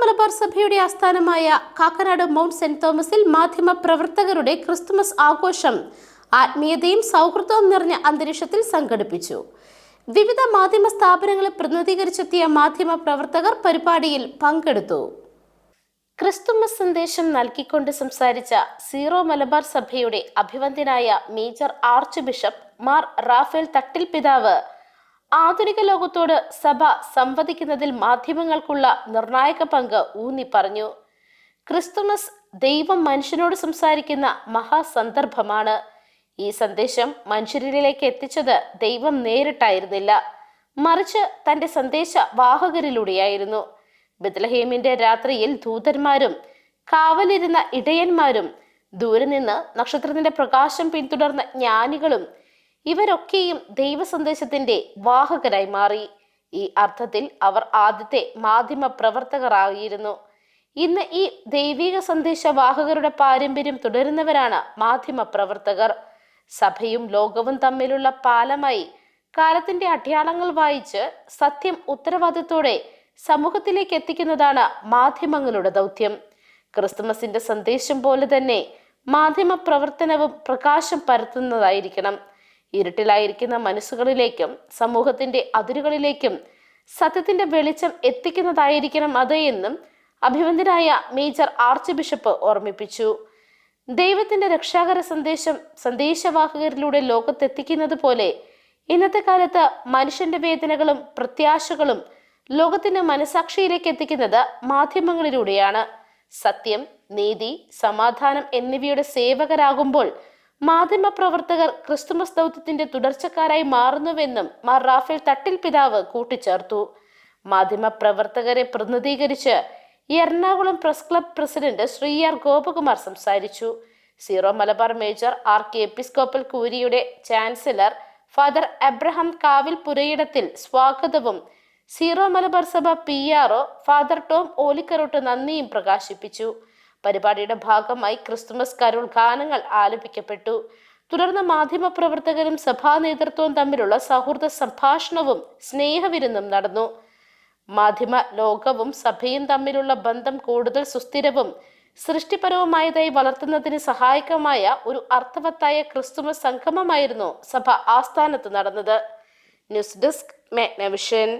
മലബാർ സഭയുടെ ആസ്ഥാനമായ Kakkanad mount saint തോമസിൽ മാധ്യമ പ്രവർത്തകരുടെ ക്രിസ്തുമസ് ആഘോഷം ആത്മീയതയും സൗഹൃദവും നിറഞ്ഞ അന്തരീക്ഷത്തിൽ സംഘടിപ്പിച്ചു. വിവിധ മാധ്യമ സ്ഥാപനങ്ങളെ പ്രതിനിധീകരിച്ചെത്തിയ മാധ്യമ പ്രവർത്തകർ പരിപാടിയിൽ പങ്കെടുത്തു. ക്രിസ്തുമസ് സന്ദേശം നൽകിക്കൊണ്ട് സംസാരിച്ച സീറോ മലബാർ സഭയുടെ അഭിവന്ദ്യനായ major archbishop Mar Raphael Thattil പിതാവ് ആധുനിക ലോകത്തോട് സഭ സംവദിക്കുന്നതിൽ മാധ്യമങ്ങൾക്കുള്ള നിർണായക പങ്ക് ഊന്നി പറഞ്ഞു. ക്രിസ്തുമസ് ദൈവം മനുഷ്യനോട് സംസാരിക്കുന്ന മഹാസന്ദർഭമാണ്. ഈ സന്ദേശം മനുഷ്യരിലേക്ക് എത്തിച്ചത് ദൈവം നേരിട്ടായിരുന്നില്ല. മറിച്ച് തന്റെ സന്ദേശ വാഹകരിലൂടെയായിരുന്നു. ബെത്ലഹേമിന്റെ രാത്രിയിൽ ദൂതന്മാരും കാവലിരുന്ന ഇടയന്മാരും ദൂരെ നിന്ന് നക്ഷത്രത്തിന്റെ പ്രകാശം പിന്തുടർന്ന ജ്ഞാനികളും ഇവരൊക്കെയും ദൈവ സന്ദേശത്തിന്റെ വാഹകരായി മാറി. ഈ അർത്ഥത്തിൽ അവർ ആദ്യത്തെ മാധ്യമ പ്രവർത്തകരായിരുന്നു. ഇന്ന് ഈ ദൈവിക സന്ദേശ വാഹകരുടെ പാരമ്പര്യം തുടരുന്നവരാണ് മാധ്യമ പ്രവർത്തകർ. സഭയും ലോകവും തമ്മിലുള്ള പാലമായി കാലത്തിന്റെ അടയാളങ്ങൾ വായിച്ച് സത്യം ഉത്തരവാദിത്തോടെ സമൂഹത്തിലേക്ക് എത്തിക്കുന്നതാണ് മാധ്യമങ്ങളുടെ ദൗത്യം. ക്രിസ്തുമസിന്റെ സന്ദേശം പോലെ തന്നെ മാധ്യമ പ്രവർത്തനവും പ്രകാശം പരത്തുന്നതായിരിക്കണം. ഇരുട്ടിലായിരിക്കുന്ന മനസ്സുകളിലേക്കും സമൂഹത്തിന്റെ അതിരുകളിലേക്കും സത്യത്തിന്റെ വെളിച്ചം എത്തിക്കുന്നതായിരിക്കണം അത് എന്നും അഭിവന്ദ്യനായ മേജർ ആർച്ച് ബിഷപ്പ് ഓർമ്മിപ്പിച്ചു. ദൈവത്തിന്റെ രക്ഷാകര സന്ദേശം സന്ദേശവാഹകരിലൂടെ ലോകത്തെത്തിക്കുന്നത് പോലെ ഇന്നത്തെ കാലത്ത് മനുഷ്യന്റെ വേദനകളും പ്രത്യാശകളും ലോകത്തിന്റെ മനസാക്ഷിയിലേക്ക് എത്തിക്കുന്നത് മാധ്യമങ്ങളിലൂടെയാണ്. സത്യം നീതി സമാധാനം എന്നിവയുടെ സേവകരാകുമ്പോൾ മാധ്യമ പ്രവർത്തകർ ക്രിസ്തുമസ് ദൗത്യത്തിന്റെ തുടർച്ചക്കാരായി മാറുന്നുവെന്നും മാർ റാഫേൽ തട്ടിൽ പിതാവ് കൂട്ടിച്ചേർത്തു. മാധ്യമപ്രവർത്തകരെ പ്രതിനിധീകരിച്ച് Ernakulam press club president Shri R Gopakumar സംസാരിച്ചു. Syro Malabar major archiepiscopal കൂരിയുടെ chancellor father Abraham Kavil Purayidathil സ്വാഗതവും സീറോ മലബാർ സഭ P RO father Tom Olikkarott നന്ദിയും പ്രകാശിപ്പിച്ചു. പരിപാടിയുടെ ഭാഗമായി ക്രിസ്തുമസ് കരോൾ ഗാനങ്ങൾ ആലപിക്കപ്പെട്ടു. തുടർന്ന് മാധ്യമ പ്രവർത്തകരും സഭാ നേതൃത്വവും തമ്മിലുള്ള സൗഹൃദ സംഭാഷണവും സ്നേഹവിരുന്നും നടന്നു. മാധ്യമ ലോകവും സഭയും തമ്മിലുള്ള ബന്ധം കൂടുതൽ സുസ്ഥിരവും സൃഷ്ടിപരവുമായതായി വളർത്തുന്നതിന് സഹായകമായ ഒരു അർത്ഥവത്തായ ക്രിസ്തുമസ് സംഗമമായിരുന്നു സഭ ആസ്ഥാനത്ത് നടന്നത്. News desk Magnavision